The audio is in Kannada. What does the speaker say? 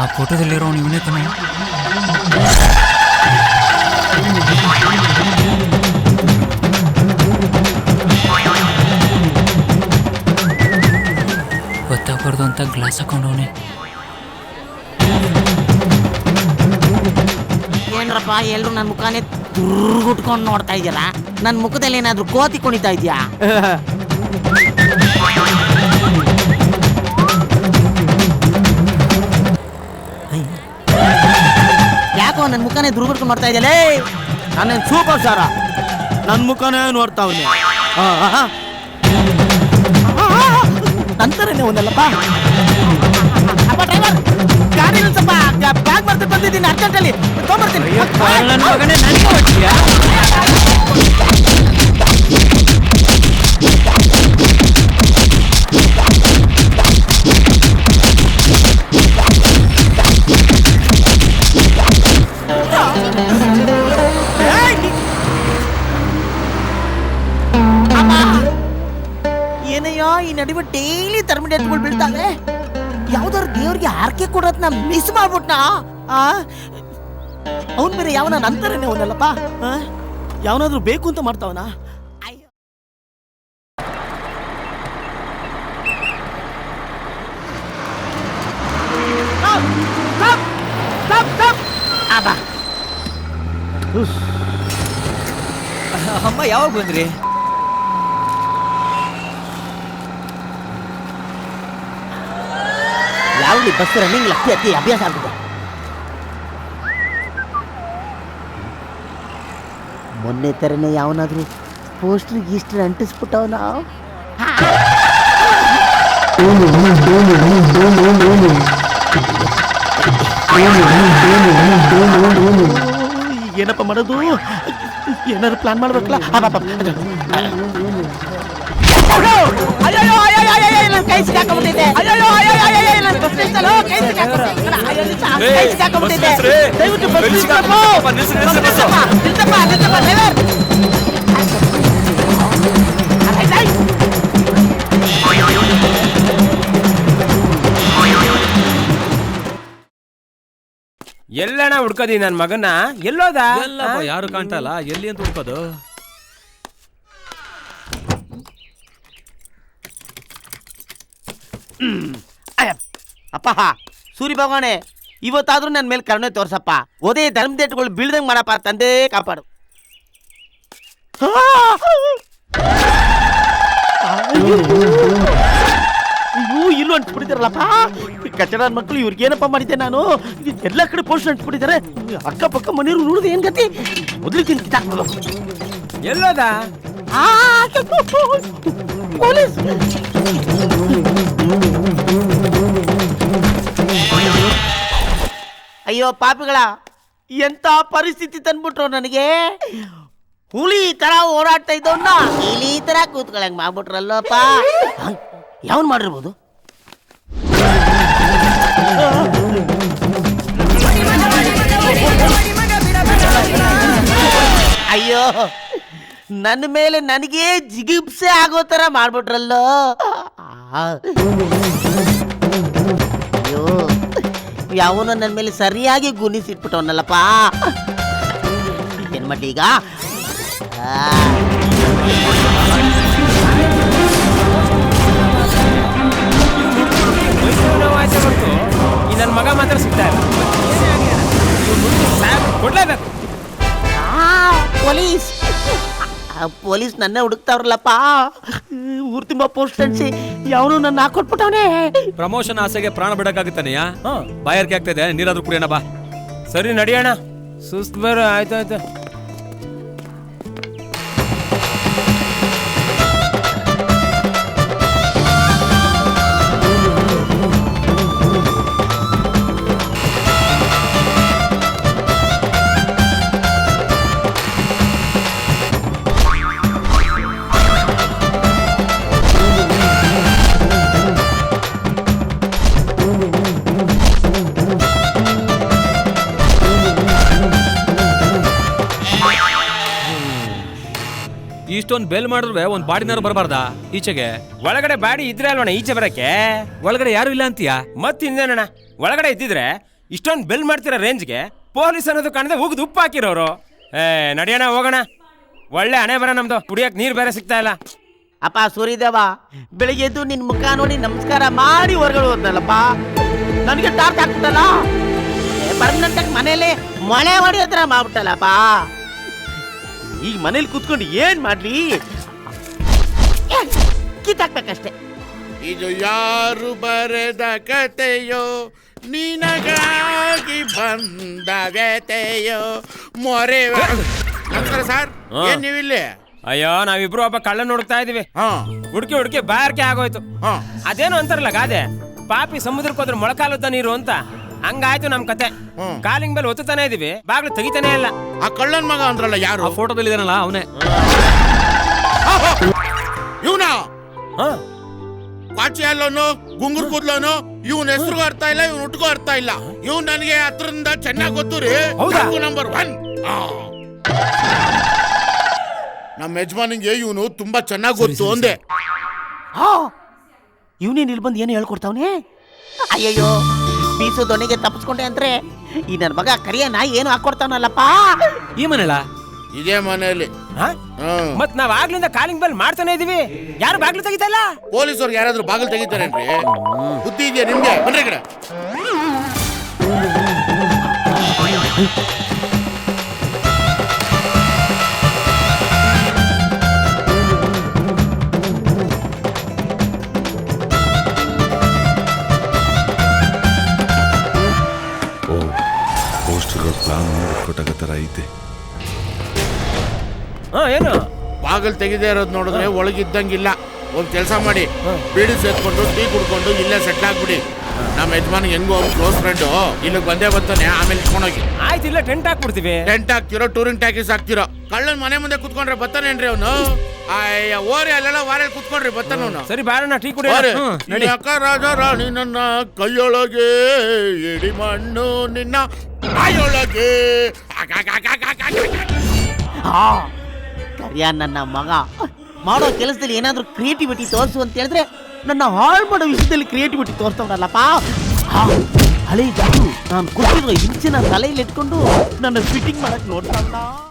ಆ ಫೋಟೋದಲ್ಲಿರೋ ಇವನೇ ತಾನೆ? ಗೊತ್ತಾಗ್ಬಾರ್ದು ಅಂತ ಗ್ಲಾಸ್ ಹಾಕೊಂಡವನೆ. ಏನ್ರಪ್ಪ ಎಲ್ರು ನನ್ನ ಮುಖಾನೇ ದುರ್ಗುಟ್ಕೊಂಡು ನೋಡ್ತಾ ಇದ್ದೀರಾ? ನನ್ನ ಮುಖದಲ್ಲಿ ಏನಾದರೂ ಕೋತಿ ಕುಣಿತಾ ಇದೆಯಾ? ಯಾಕೋ ನನ್ನ ಮುಖನೇ ದುರ್ಗುಟ್ಕೊಂಡು ಮಾಡ್ತಾ ಇದೆಯಲ್ಲೇ ನಾನೇನು ಸೂಪರ್ ಸಾರ ನನ್ನ ಮುಖನೇ ನೋಡ್ತಾವ್ನೆ ನಂತರನೇ ಒಂದಲ್ಲಪ್ಪ ಅಪ್ಪ ಡ್ರೈವರ್ ಗಾಡಿ ನಿಲ್ಸಪ್ಪ ಬ್ಯಾಗ್ ಬರ್ತೀನಿ ಬಂದಿದ್ದೀನಿ ಅರ್ಜೆಂಟಲ್ಲಿ ತೊಗೊಂಬರ್ತೀನಿ. ನನ್ನ ಮಗನೇ ನನಗೆ ಯಾವ್ದಾರ ಯಾವ್ದಾದ್ರು ದೇವ್ರಿಗೆ ಆರ್ಕೆ ಕೊಡೋದನ್ನ ಮಿಸ್ ಮಾಡ್ಬಿಟ್ನಾ? ಆ? ಅವನ್ ಬೇರೆ ಯಾವನ ನಂತರನೇ ಹೋದಲ್ಲಪ್ಪ. ಯಾವನಾದ್ರೂ ಬೇಕು ಅಂತ ಮಾಡ್ತಾವನ? ಅಮ್ಮ ಯಾವಾಗ ಬಂದ್ರಿ? ಯಾವ್ದು ಬಸ್ ರನ್ನಿಂಗ್ ಅತಿ ಅತಿ ಅಭ್ಯಾಸ ಆಗಿದೆ ಮೊನ್ನೆ ತರನೇ ಯಾವನಾದ್ರೂ ಪೋಸ್ಟರ್ ಗೀಸ್ಟರ್ ಅಂಟಿಸ್ಬಿಟ್ಟವನ? ಏನಪ್ಪ ಮಾಡೋದು? ಏನಾದ್ರು ಪ್ಲಾನ್ ಮಾಡ್ಬೇಕಲ್ಲ? ಅಯ್ಯೋ ಅಯ್ಯೋ ಅಯ್ಯೋ ನನ್ನ ಕೈ ಸಿಕ್ಕಾಕೊಂಡ್ಬಿಟ್ಟಿದೆ ದಯವಿಟ್ಟು ಬಸ್ ನಿಲ್ಸಪ್ಪ ನಿಲ್ಸಪ್ಪ ನಿಲ್ಸಪ್ಪ ಡ್ರೈವರ್. ಎಲ್ಲಣ್ಣ ಹುಡ್ಕೋದಿ ನನ್ನ ಮಗನ? ಎಲ್ಲೋದ? ಎಲ್ಲಪ್ಪ ಯಾರು ಕಾಣ್ತಾ ಇಲ್ಲ? ಎಲ್ಲಿ ಅಂತ ಹುಡ್ಕೋದು? ಅಪ್ಪ ಸೂರಿ ಭಗವಾನೆ. ಇವತ್ತಾದ್ರೂ ನನ್ನ ಮೇಲೆ ಕರುಣೆ ತೋರ್ಸಪ್ಪ. ಓದೇ ಧರ್ಮದೇಟ್ಗಳು ಬೀಳ್ದಂಗ್ ಮಾಡಪ್ಪ ತಂದೆ ಕಾಪಾಡು. ಅಯ್ಯೋ ಇಲ್ಲೂ ಅಂಟ್ಬಿಟ್ಟಿದಾರಲ್ಲಪ್ಪ ಕಚ್ಚಡ ಮಕ್ಕಳು ಇವ್ರಿಗೆ ಏನಪ್ಪ ಮಾಡಿದ್ದೆ ನಾನು? ಎಲ್ಲ ಕಡೆ ಪೋಸ್ಟ್ ಅಂಟ್ಬಿಟ್ಟಿದ್ದಾರೆ ಅಕ್ಕಪಕ್ಕ ಮನೆಯವರು ನೋಡಿದ್ರೆ ಏನ್ ಗತಿ? ಮೊದಲಿಗೆ ಕಿತ್ತಾಕ್ಬಿಡೋದು ಎಲ್ಲೋದ? ಆ, ಪೊಲೀಸ್. ಅಯ್ಯೋ ಪಾಪಿಗಳ, ಎಂತ ಪರಿಸ್ಥಿತಿ ತಂದ್ಬಿಟ್ರು ನನಗೆ? ಹುಲಿ ತರ ಓಡಾಡ್ತಾ ಇದ್ದವನ್ನ ಇಲಿ ತರ ಕೂತ್ಕೊಳಂಗ್ ಮಾಡ್ಬಿಟ್ರಲ್ಲಪ್ಪ. ಯಾವನ್ ಮಾಡಿರ್ಬೋದು? ಅಯ್ಯೋ, ನನ್ನ ಮೇಲೆ ನನಗೆ ಜಿಗಿಪ್ಸೆ ಆಗೋ ತರ ಮಾಡ್ಬಿಟ್ರಲ್ಲೋ. ಯಾವನೋ ನನ್ನ ಮೇಲೆ ಸರಿಯಾಗಿ ಗುಣಿಸಿಟ್ಬಿಟ್ಟವನಲ್ಲಪ್ಪ. ಏನ್ ಮಾಡಿ ಈಗ? ಪೊಲೀಸ್ ನನ್ನೇ ಹುಡುಕ್ತಾವ್ರಲ್ಲಪ್ಪ. ಊರ್ ತುಂಬ ಪೋಸ್ಟ್ ಅಂಟಿಸಿ ಯಾವನು ನನ್ನ ಹಾಕೊಟ್ಬಿಟ್ಟವನೇ ಪ್ರಮೋಷನ್ ಆಸೆಗೆ ಪ್ರಾಣ ಬಿಡಕ್ಕಾಗುತ್ತಾನೆಯಾ? ಬಾಯಾರಿಕೆ ಆಗ್ತಾ ಇದೆ ನೀರಾದ್ರೂ ಕುಡಿಯೋಣ ಬಾ. ಸರಿ ನಡಿಯೋಣ ಸುಸ್ತು ಬರೋ ಆಯ್ತು ಆಯ್ತು ಇಷ್ಟೊಂದ್ ಬೆಲ್ ಮಾಡಿದ್ರೆ ಒಂದ್ ಬಾಡಿನಾರು ಬರಬಾರ್ದಾ? ಈಚೆಗೆ. ಒಳಗಡೆ ಬಾಡಿ ಇದ್ರೆ ಅಲ್ವಣ ಈಚೆ ಬರಕ್ಕೆ? ಒಳಗಡೆ ಯಾರು ಇಲ್ಲ ಅಂತೀಯಾ? ಮತ್ ಇನ್ನೇನಣ್ಣ ಒಳಗಡೆ ಇದ್ದಿದ್ರೆ ಇಷ್ಟೊಂದು ಬೆಲ್ ಮಾಡ್ತಿರೋ ರೇಂಜ್ಗೆ ಪೊಲೀಸ್ ಅನ್ನೋದು ಕಾಣದೆ ಉಗ್ದು ಉಪ್ಪು ಹಾಕಿರೋರು. ಏ ನಡೆಯೋಣ ಹೋಗೋಣ. ಒಳ್ಳೆ ಹಣೆ ಬರ ನಮ್ದು ಕುಡಿಯಕ್ ನೀರ್ ಬೇರೆ ಸಿಗ್ತಾ ಇಲ್ಲ. ಅಪ್ಪ ಸೂರ್ಯದೇವ ಬೆಳಿಗ್ಗೆ ಎದ್ದು ನಿನ್ ಮುಖ ನೋಡಿ ನಮಸ್ಕಾರ ಮಾಡಿ ಹೊರಗಡೆ ಹೋದ್ನಲ್ಲಪ್ಪ. ನನಗೆ ಟಾರ್ಚ್ ಹಾಕ್ಬಿಟ್ಟಲ್ಲ? ಪರ್ಮನೆಂಟ್ ಮನೇಲಿ ಮಳೆ ಮಾಡಿ ಹತ್ರ ಮಾಡ್ಬಿಟ್ಟಲ್ಲಪ್ಪ. ಈಗ ಮನೇಲಿ ಕುತ್ಕೊಂಡು ಏನ್ ಮಾಡ್ಲಿ? ಕಿತ್ತಾಕ್ಬೇಕಷ್ಟೇ. ಇದು ಯಾರು ಬರೆದ ಕತೆಯೋ? ನಿನಗಾಗಿ ಬಂದ ವ್ಯತೆಯೋ ಮೊರೆ ನಮಸ್ಕಾರ ಸರ್ ಹಾ. ಏನ್ ನೀವಿಲ್ಲಿ? ಅಯ್ಯೋ ನಾವಿಬ್ರು ಒಬ್ಬ ಕಳ್ಳ ನೋಡ್ತಾ ಇದೀವಿ. ಹಾ. ಹುಡುಕಿ ಹುಡುಕಿ ಬಾರ್ಕೆ ಆಗೋಯ್ತು. ಹಾ. ಅದೇನು ಅಂತಾರಲ್ಲ ಗಾದೆ? ಪಾಪಿ ಸಮುದ್ರಕ್ಕೆ ಹೋದ್ರೆ ಮೊಳಕಾಲುದ್ದ ನೀರು ಅಂತ. ಹಂಗಾಯ್ತು ನಮ್ ಕತೆ. ಹ್ಮ್. ಕಾಲಿಂಗ್ ಮೇಲೆ ಒತ್ತುತ್ತಾನೆ ಇದೀವಿ ಬಾಗ್ಲು ತೆಗಿತಾನೆ ಇಲ್ಲ. ಆ ಕಳ್ಳನ್ ಮಗ ಅಂದ್ರಲ್ಲ ಯಾರು? ಆ ಫೋಟೋದಲ್ಲಿ ಇದಾನಲ್ಲ ಅವನೇ. ಇವನ? ಹಾ. ಪಾಚಿ ಅಲ್ಲೋನು ಗುಂಗುರ್ ಕೂದ್ಲೋನು ಇವನ್ ಹೆಸರು ಅರ್ಥ ಇಲ್ಲ ಇವ್ನ ಹುಟ್ಕೋ ಅರ್ಥ ಇಲ್ಲ. ಇವ್ ನನಗೆ ಹತ್ರದಿಂದ ಚೆನ್ನಾಗಿ ಗೊತ್ತು ರೀ. ಹೌದಾ? ನಂಬರ್ ಒನ್ ನಮ್ಮ ಯಜಮಾನಿಗೆ ಇವನು ತುಂಬಾ ಚೆನ್ನಾಗಿ ಗೊತ್ತು ಅಂದೆ. ಹಾ. ಇವನೇನು ಇಲ್ಲಿ ಬಂದು ಏನು ಹೇಳ್ಕೊಡ್ತಾವನೆ? ಅಯ್ಯಯ್ಯೋ. ಬೀಸು ದೊನಿಗೆ ತಪ್ಪಿಸ್ಕೊಂಡೆ ಅಂದ್ರೆ ಈ ನನ್ನ ಮಗ ಕರಿಯ ನಾಯಿ ಏನು ಹಾಕೊಡ್ತಾನಲ್ಲಪ್ಪ. ಈ ಮನೆಲ? ಇದೇ ಮನೆಯಲ್ಲಿ ಮತ್ ನಾವ್ ಆಗ್ಲಿಂದ ಕಾಲಿಂಗ್ ಬೆಲ್ ಮಾಡ್ತಾನೆ ಇದೀವಿ. ಯಾರು ಬಾಗ್ಲು ತೆಗಿತಾ ಇಲ್ಲ? ಅವ್ರಿಗೆ ಯಾರಾದ್ರೂ ಬಾಗಿಲು ತೆಗಿತಾರೇನ್ರಿ? ಬುದ್ಧಿ ಇದೆಯಾ ನಿಮ್ಗೆ? ಬನ್ರಿ ಕಡೆ. ಹಾ ಏನು? ಬಾಗಿಲು ತೆಗಿದೇ ಇರೋದು ನೋಡಿದ್ರೆ ಒಳಗಿದ್ದಂಗಿಲ್ಲ. ಒಂದು ಕೆಲಸ ಮಾಡಿ. ಬೀಡಿ ಸೇರ್ಕೊಂಡು ಟೀ ಕುಡ್ಕೊಂಡು ಇಲ್ಲೇ ಸೆಟ್ಲ್ ಆಗ್ಬಿಡಿ. ನಮ್ಮ ಯಜಮಾನ್ ಹೆಂಗೋ ಅವ್ನು ಕ್ಲೋಸ್ ಫ್ರೆಂಡು ಇಲ್ಲಿಗೆ ಬಂದೇ ಬರ್ತಾನೆ ಆಮೇಲೆ ಇಟ್ಕೊಂಡೋಗಿ. ಆಯ್ತು ಇಲ್ಲ ಟೆಂಟ್ ಹಾಕ್ಬಿಡ್ತೀವಿ. ಟೆಂಟ್ ಹಾಕ್ತಿರೋ ಟೂರಿಂಗ್ ಟ್ಯಾಕೀಸ್ ಹಾಕ್ತಿರೋ. ಕಳ್ಳನ್ ಮನೆ ಮುಂದೆ ಕುತ್ಕೊಂಡ್ರೆ ಬರ್ತಾನೇನ್ರಿ ಅವನು? ಅಯ್ಯ ಓರಿ ಅಲ್ಲೆಲ್ಲ ವಾರಲ್ಲಿ ಕುತ್ಕೊಂಡ್ರಿ ಬರ್ತಾನ ಅವನು. ಸರಿ ಬಾರಣ್ಣ ಟೀ ಕುಡಿ ಅಕ್ಕ ರಾಜ ರಾಣಿ ನನ್ನ ಕೈಯೊಳಗೆ ಎಡಿ ಮಣ್ಣು ನಿನ್ನ ಕೈಯೊಳಗೆ ಹಾ. ಕರಿಯ ನನ್ನ ಮಗ? ಮಾಡೋ ಕೆಲಸದಲ್ಲಿ ಏನಾದರೂ ಕ್ರಿಯೇಟಿವಿಟಿ ತೋರಿಸು ಅಂತ ಹೇಳಿದ್ರೆ ನನ್ನ ಹಾಳು ಮಾಡೋ ವಿಷಯದಲ್ಲಿ ಕ್ರಿಯೇಟಿವಿಟಿ ತೋರಿಸ್ತವನಲ್ಲಪ್ಪ ಹಳೆ ಜಾರು ನಾನು ಕೊಟ್ಟಿರೋ ಹಿಂಚಿನ ತಲೆಯಲ್ಲಿ ಇಟ್ಕೊಂಡು ನನ್ನ ಫಿಟ್ಟಿಂಗ್ ಮಾಡಕ್ ನೋಡ್ತಾನ